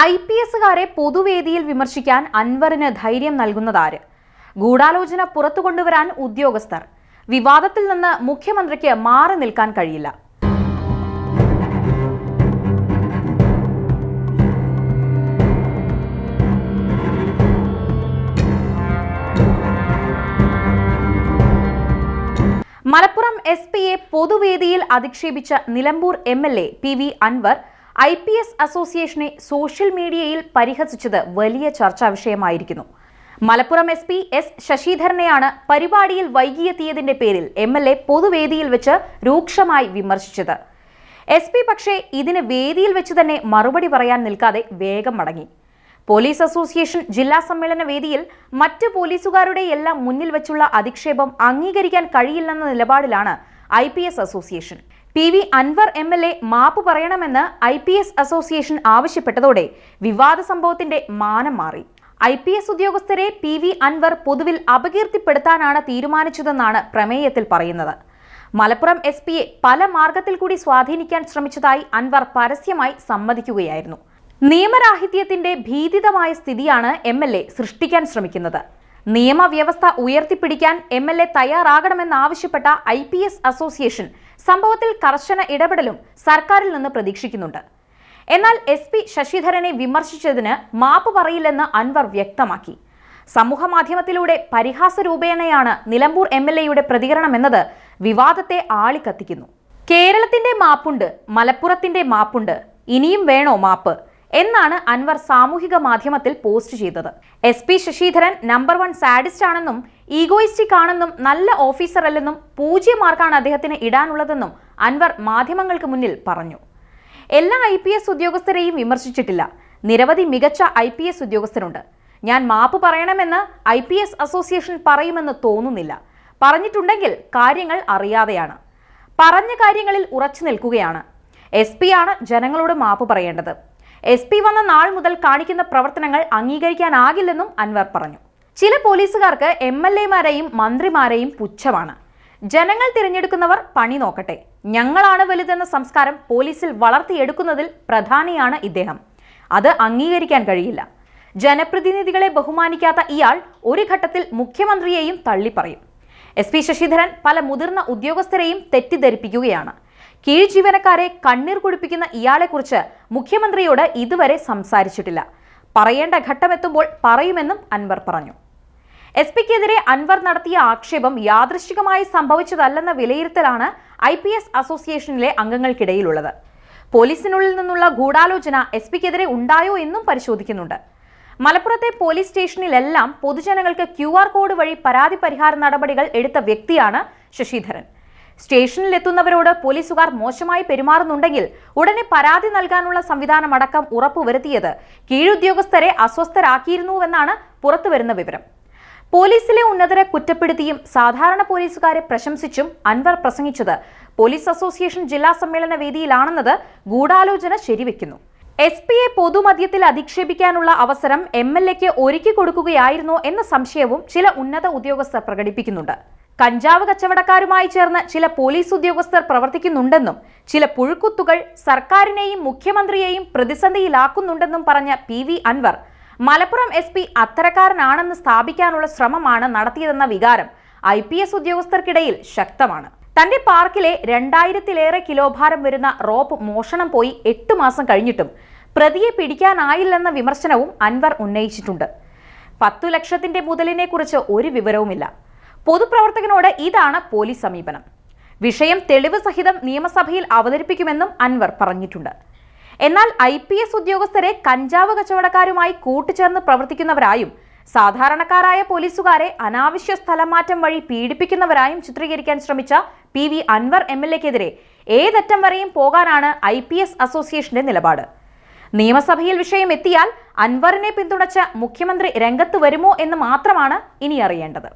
I P എസുകാരെ പൊതുവേദിയിൽ വിമർശിക്കാൻ അൻവറിന് ധൈര്യം നൽകുന്നതാര്? ഗൂഢാലോചന പുറത്തു കൊണ്ടുവരാൻ ഉദ്യോഗസ്ഥർ. വിവാദത്തിൽ നിന്ന് മുഖ്യമന്ത്രിക്ക് മാറി നിൽക്കാൻ കഴിയില്ല. മലപ്പുറം എസ് പിയെ പൊതുവേദിയിൽ അധിക്ഷേപിച്ച Nilambur M L A P V Anvar I P S അസോസിയേഷനെ social മീഡിയയിൽ പരിഹസിച്ചത് വലിയ ചർച്ചാ വിഷയമായിരിക്കുന്നു. മലപ്പുറം എസ് പി എസ് ശശിധരനെയാണ് പരിപാടിയിൽ വൈകിയെത്തിയതിന്റെ പേരിൽ എം എൽ എ പൊതുവേദിയിൽ വെച്ച് രൂക്ഷമായി വിമർശിച്ചത്. എസ് പി പക്ഷേ ഇതിന് വേദിയിൽ വെച്ച് തന്നെ മറുപടി പറയാൻ നിൽക്കാതെ വേഗം മടങ്ങി. പോലീസ് അസോസിയേഷൻ ജില്ലാ സമ്മേളന വേദിയിൽ മറ്റ് പോലീസുകാരുടെ എല്ലാം മുന്നിൽ വെച്ചുള്ള അധിക്ഷേപം അംഗീകരിക്കാൻ കഴിയില്ലെന്ന നിലപാടിലാണ് I association. P V Anvar M L A മാപ്പ് പറയണമെന്ന് ഐ പി എസ് അസോസിയേഷൻ ആവശ്യപ്പെട്ടതോടെ വിവാദ സംഭവത്തിന്റെ മാനം മാറി. ഐ പി എസ് ഉദ്യോഗസ്ഥരെ പി വി അൻവർ പൊതുവിൽ അപകീർത്തിപ്പെടുത്താനാണ് തീരുമാനിച്ചതെന്നാണ് പ്രമേയത്തിൽ പറയുന്നത്. മലപ്പുറം എസ് പിയെ പല മാർഗത്തിൽ കൂടി സ്വാധീനിക്കാൻ ശ്രമിച്ചതായി അൻവർ പരസ്യമായി സമ്മതിക്കുകയായിരുന്നു. നിയമരാഹിത്യത്തിന്റെ ഭീതിതമായ സ്ഥിതിയാണ് എം സൃഷ്ടിക്കാൻ ശ്രമിക്കുന്നത്. നിയമവ്യവസ്ഥ ഉയർത്തിപ്പിടിക്കാൻ എം എൽ എ തയ്യാറാകണമെന്നാവശ്യപ്പെട്ട ഐ പി എസ് അസോസിയേഷൻ സംഭവത്തിൽ കർശന ഇടപെടലും സർക്കാരിൽ നിന്ന് പ്രതീക്ഷിക്കുന്നുണ്ട്. എന്നാൽ എസ് പി ശശിധരനെ വിമർശിച്ചതിന് മാപ്പ് പറയില്ലെന്ന് അൻവർ വ്യക്തമാക്കി. സമൂഹ മാധ്യമത്തിലൂടെ പരിഹാസ രൂപേണയാണ് നിലമ്പൂർ എം എൽ എയുടെ പ്രതികരണമെന്നത് വിവാദത്തെ ആളിക്കത്തിക്കുന്നു. കേരളത്തിന്റെ മാപ്പുണ്ട് മലപ്പുറത്തിന്റെ മാപ്പുണ്ട് ഇനിയും വേണോ മാപ്പ്? എന്നാണ് അൻവർ സാമൂഹിക മാധ്യമത്തിൽ പോസ്റ്റ് ചെയ്തത്. S P Sasidharan number one sadist ആണെന്നും ഈഗോയിസ്റ്റിക് ആണെന്നും നല്ല ഓഫീസർ അല്ലെന്നും പൂജ്യം മാർക്കാണ് അദ്ദേഹത്തിന് ഇടാനുള്ളതെന്നും അൻവർ മാധ്യമങ്ങൾക്ക് മുന്നിൽ പറഞ്ഞു. എല്ലാ ഐ പി എസ് ഉദ്യോഗസ്ഥരെയും വിമർശിച്ചിട്ടില്ല. നിരവധി മികച്ച ഐ പി എസ് ഉദ്യോഗസ്ഥരുണ്ട്. ഞാൻ മാപ്പ് പറയണമെന്ന് ഐ പി എസ് അസോസിയേഷൻ പറയുമെന്ന് തോന്നുന്നില്ല. പറഞ്ഞിട്ടുണ്ടെങ്കിൽ കാര്യങ്ങൾ അറിയാതെയാണ്. പറഞ്ഞ കാര്യങ്ങളിൽ ഉറച്ചു നിൽക്കുകയാണ്. എസ് ആണ് ജനങ്ങളോട് മാപ്പ് പറയേണ്ടത്. എസ് പി വന്ന നാൾ മുതൽ കാണിക്കുന്ന പ്രവർത്തനങ്ങൾ അംഗീകരിക്കാനാകില്ലെന്നും അൻവർ പറഞ്ഞു. ചില പോലീസുകാർക്ക് എം എൽ എമാരെയും മന്ത്രിമാരെയും പുച്ഛമാണ്. ജനങ്ങൾ തിരഞ്ഞെടുക്കുന്നവർ പണി നോക്കട്ടെ. ഞങ്ങളാണ് വലുതെന്ന സംസ്കാരം പോലീസിൽ വളർത്തിയെടുക്കുന്നതിൽ പ്രധാനിയാണ് ഇദ്ദേഹം. അത് അംഗീകരിക്കാൻ കഴിയില്ല. ജനപ്രതിനിധികളെ ബഹുമാനിക്കാത്ത ഇയാൾ ഒരു ഘട്ടത്തിൽ മുഖ്യമന്ത്രിയെയും തള്ളിപ്പറയും. എസ് പി ശശിധരൻ പല മുതിർന്ന ഉദ്യോഗസ്ഥരെയും തെറ്റിദ്ധരിപ്പിക്കുകയാണ്. കീഴ് ജീവനക്കാരെ കണ്ണീർ കുടിപ്പിക്കുന്ന ഇയാളെക്കുറിച്ച് മുഖ്യമന്ത്രിയോട് ഇതുവരെ സംസാരിച്ചിട്ടില്ല. പറയേണ്ട ഘട്ടമെത്തുമ്പോൾ പറയുമെന്നും അൻവർ പറഞ്ഞു. എസ് പിക്കെതിരെ അൻവർ നടത്തിയ ആക്ഷേപം യാദൃശ്ചികമായി സംഭവിച്ചതല്ലെന്ന വിലയിരുത്തലാണ് ഐ പി എസ് അസോസിയേഷനിലെ അംഗങ്ങൾക്കിടയിലുള്ളത്. പോലീസിനുള്ളിൽ നിന്നുള്ള ഗൂഢാലോചന എസ് പിക്കെതിരെ ഉണ്ടായോ എന്നും പരിശോധിക്കുന്നുണ്ട്. മലപ്പുറത്തെ പോലീസ് സ്റ്റേഷനിലെല്ലാം പൊതുജനങ്ങൾക്ക് ക്യു കോഡ് വഴി പരാതി പരിഹാര നടപടികൾ എടുത്ത വ്യക്തിയാണ് ശശിധരൻ. സ്റ്റേഷനിലെത്തുന്നവരോട് പോലീസുകാർ മോശമായി പെരുമാറുന്നുണ്ടെങ്കിൽ ഉടനെ പരാതി നൽകാനുള്ള സംവിധാനമടക്കം ഉറപ്പുവരുത്തിയത് കീഴുദ്യോഗസ്ഥരെ അസ്വസ്ഥരാക്കിയിരുന്നുവെന്നാണ് പുറത്തുവരുന്ന വിവരം. പോലീസിലെ ഉന്നതരെ കുറ്റപ്പെടുത്തിയും സാധാരണ പോലീസുകാരെ പ്രശംസിച്ചും അൻവർ പ്രസംഗിച്ചത് പോലീസ് അസോസിയേഷൻ ജില്ലാ സമ്മേളന വേദിയിലാണെന്നത് ഗൂഢാലോചന ശരിവെക്കുന്നു. എസ് പിയെ പൊതുമധ്യത്തിൽ അധിക്ഷേപിക്കാനുള്ള അവസരം എം എൽ എക്ക് ഒരുക്കി കൊടുക്കുകയായിരുന്നോ എന്ന സംശയവും ചില ഉന്നത ഉദ്യോഗസ്ഥർ പ്രകടിപ്പിക്കുന്നുണ്ട്. കഞ്ചാവ് കച്ചവടക്കാരുമായി ചേർന്ന് ചില പോലീസ് ഉദ്യോഗസ്ഥർ പ്രവർത്തിക്കുന്നുണ്ടെന്നും ചില പുഴുക്കുത്തുകൾ സർക്കാരിനെയും മുഖ്യമന്ത്രിയെയും പ്രതിസന്ധിയിലാക്കുന്നുണ്ടെന്നും പറഞ്ഞ P V Anvar Malappuram S P അത്തരക്കാരനാണെന്ന് സ്ഥാപിക്കാനുള്ള ശ്രമമാണ് നടത്തിയതെന്ന വികാരം ഐ പി എസ് ഉദ്യോഗസ്ഥർക്കിടയിൽ ശക്തമാണ്. തന്റെ പാർക്കിലെ രണ്ടായിരത്തിലേറെ കിലോ ഭാരം വരുന്ന റോപ്പ് മോഷണം പോയി എട്ട് മാസം കഴിഞ്ഞിട്ടും പ്രതിയെ പിടിക്കാനായില്ലെന്ന വിമർശനവും അൻവർ ഉന്നയിച്ചിട്ടുണ്ട്. പത്തു ലക്ഷത്തിന്റെ മുതലിനെക്കുറിച്ച് ഒരു വിവരവുമില്ല. പൊതുപ്രവർത്തകനോട് ഇതാണ് പോലീസ് സമീപനം. വിഷയം തെളിവ് സഹിതം നിയമസഭയിൽ അവതരിപ്പിക്കുമെന്നും അൻവർ പറഞ്ഞിട്ടുണ്ട്. എന്നാൽ ഐ പി എസ് ഉദ്യോഗസ്ഥരെ കഞ്ചാവ് കച്ചവടക്കാരുമായി കൂട്ടുചേർന്ന് പ്രവർത്തിക്കുന്നവരായും സാധാരണക്കാരായ പോലീസുകാരെ അനാവശ്യ സ്ഥലമാറ്റം വഴി പീഡിപ്പിക്കുന്നവരായും ചിത്രീകരിക്കാൻ ശ്രമിച്ച P V Anvar M L എക്കെതിരെ ഏതറ്റം വരെയും പോകാനാണ് ഐ പി എസ് അസോസിയേഷന്റെ നിലപാട്. നിയമസഭയിൽ വിഷയം എത്തിയാൽ അൻവറിനെ പിന്തുണച്ച മുഖ്യമന്ത്രി രംഗത്ത് വരുമോ എന്ന് മാത്രമാണ് ഇനി അറിയേണ്ടത്.